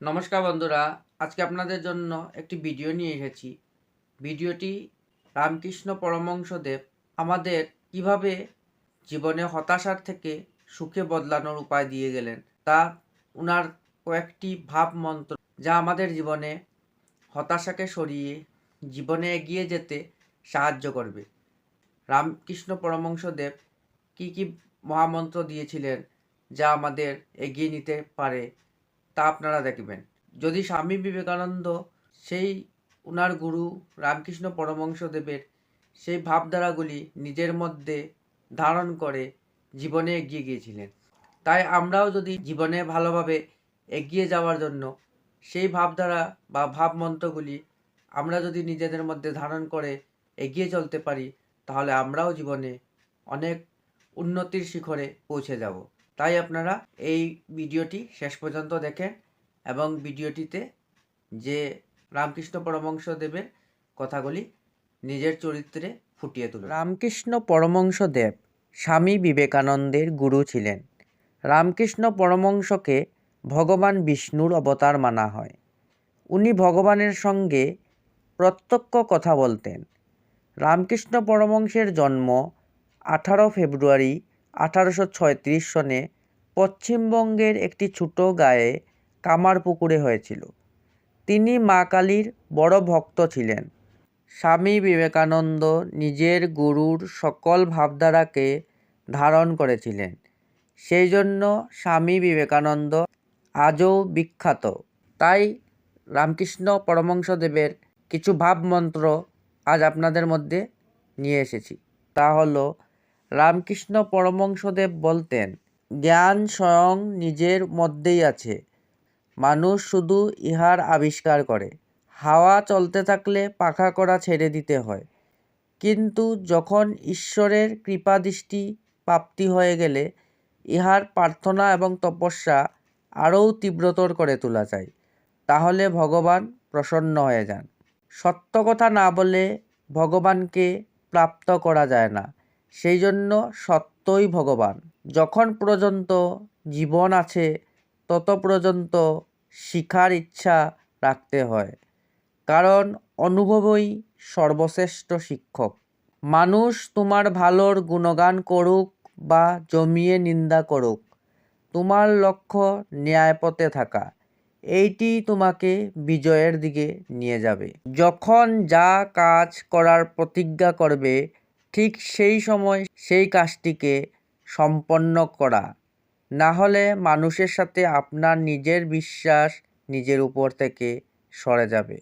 নমস্কার বন্ধুরা, আজকে আপনাদের জন্য একটি ভিডিও নিয়ে এসেছি। ভিডিওটি রামকৃষ্ণ পরমংশদেব আমাদের কীভাবে জীবনে হতাশার থেকে সুখে বদলানোর উপায় দিয়ে গেলেন, তা ওনার কয়েকটি ভাব মন্ত্র যা আমাদের জীবনে হতাশাকে সরিয়ে জীবনে এগিয়ে যেতে সাহায্য করবে। রামকৃষ্ণ পরমংশদেব কি কি মহামন্ত্র দিয়েছিলেন যা আমাদের এগিয়ে নিতে পারে? তা আপনারা দেখবেন। যদি স্বামী বিবেকানন্দ সেই উনার গুরু রামকৃষ্ণ পরমংশদেবের সেই ভাবধারাগুলি নিজের মধ্যে ধারণ করে জীবনে এগিয়ে গিয়েছিলেন, তাই আমরাও যদি জীবনে ভালোভাবে এগিয়ে যাওয়ার জন্য সেই ভাবধারা বা ভাবমন্ত্রগুলি আমরা যদি নিজেদের মধ্যে ধারণ করে এগিয়ে চলতে পারি, তাহলে আমরাও জীবনে অনেক উন্নতির শিখরে পৌঁছে যাব। তাই আপনারা এই ভিডিওটি শেষ পর্যন্ত দেখেন এবং ভিডিওটিতে যে রামকৃষ্ণ পরমংশদেবের কথাগুলি নিজের চরিত্রে ফুটিয়ে তুলে রামকৃষ্ণ পরমংশদেব স্বামী বিবেকানন্দের গুরু ছিলেন। রামকৃষ্ণ পরমংশকে ভগবান বিষ্ণুর অবতার মানা হয়। উনি ভগবানের সঙ্গে প্রত্যক্ষ কথা বলতেন। রামকৃষ্ণ পরমংশের জন্ম আঠারো ফেব্রুয়ারি আঠারোশো সনে পশ্চিমবঙ্গের একটি ছোট গায়ে কামারপুকুরে হয়েছিল। তিনি মা কালীর বড় ভক্ত ছিলেন। স্বামী বিবেকানন্দ নিজের গুরুর সকল ভাবধারাকে ধারণ করেছিলেন। সেই জন্য স্বামী বিবেকানন্দ আজও বিখ্যাত। তাই রামকৃষ্ণ পরমংশদেবের কিছু ভাবমন্ত্র আজ আপনাদের মধ্যে নিয়ে এসেছি। তা হলো রামকৃষ্ণ পরমংশদেব বলতেন, জ্ঞান স্বয়ং নিজের মধ্যেই আছে। মানুষ শুধু ইহার আবিষ্কার করে। হাওয়া চলতে থাকলে পাখা করা ছেড়ে দিতে হয়। কিন্তু যখন ঈশ্বরের কৃপাদৃষ্টি প্রাপ্তি হয়ে গেলে, ইহার প্রার্থনা এবং তপস্যা আরও তীব্রতর করে তোলা যায়। তাহলে ভগবান প্রসন্ন হয়ে যান। সত্য কথা না বলে ভগবানকে প্রাপ্ত করা যায় না। সেই জন্য সত্যই ভগবান। যখন পর্যন্ত জীবন আছে, তত পর্যন্ত শিখার ইচ্ছা রাখতে হয়। কারণ অনুভবই সর্বশ্রেষ্ঠ শিক্ষক। মানুষ তোমার ভালোর গুণগান করুক বা জমিয়ে নিন্দা করুক, তোমার লক্ষ্য ন্যায়পথে থাকা। এইটি তোমাকে বিজয়ের দিকে নিয়ে যাবে। যখন যা কাজ করার প্রতিজ্ঞা করবে ঠিক সেই সময় সেই কাজটিকে সম্পন্ন করা। না হলে মানুষের সাথে আপনার নিজের বিশ্বাস নিজের উপর থেকে সরে যাবে।